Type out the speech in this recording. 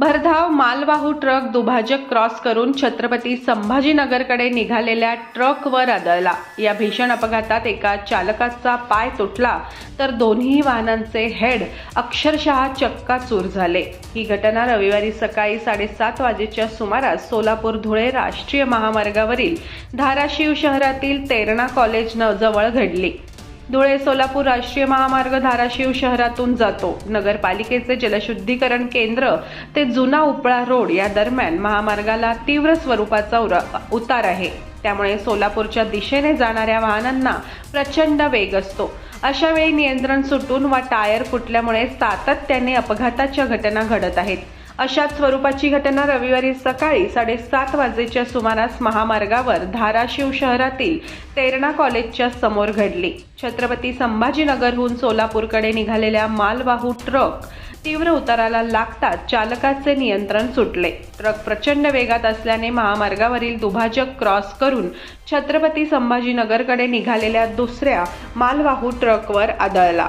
भरधाव मालवाहू ट्रक दुभाजक क्रॉस करून छत्रपती संभाजीनगरकडे निघालेल्या ट्रकवर आदळला. या भीषण अपघातात एका चालकाचा पाय तुटला तर दोन्ही वाहनांचे हेड अक्षरशः चक्काचूर झाले. ही घटना रविवारी सकाळी साडेसात वाजेच्या सुमारास सोलापूर धुळे राष्ट्रीय महामार्गावरील धाराशिव शहरातील तेरणा कॉलेज जवळ घडली. धुळे सोलापूर राष्ट्रीय महामार्ग धाराशिव शहरातून जातो. नगरपालिकेचे जलशुद्धीकरण केंद्र ते जुना उपळा रोड या दरम्यान महामार्गाला तीव्र स्वरूपाचा उरा- उतार आहे. त्यामुळे सोलापूरच्या दिशेने जाणाऱ्या वाहनांना प्रचंड वेग असतो. अशा वेळी नियंत्रण सुटून वा टायर फुटल्यामुळे सातत्याने अपघाताच्या घटना घडत आहेत. अशाच स्वरूपाची घटना रविवारी सकाळी साडेसात वाजेच्या सुमारास महामार्गावर धाराशिव शहरातील तेरणा कॉलेजच्या समोर घडली. छत्रपती संभाजीनगरहून सोलापूरकडे निघालेल्या मालवाहू ट्रक तीव्र उताराला लागताच चालकाचे नियंत्रण सुटले. ट्रक प्रचंड वेगात असल्याने महामार्गावरील दुभाजक क्रॉस करून छत्रपती संभाजीनगरकडे निघालेल्या दुसऱ्या मालवाहू ट्रकवर आदळला.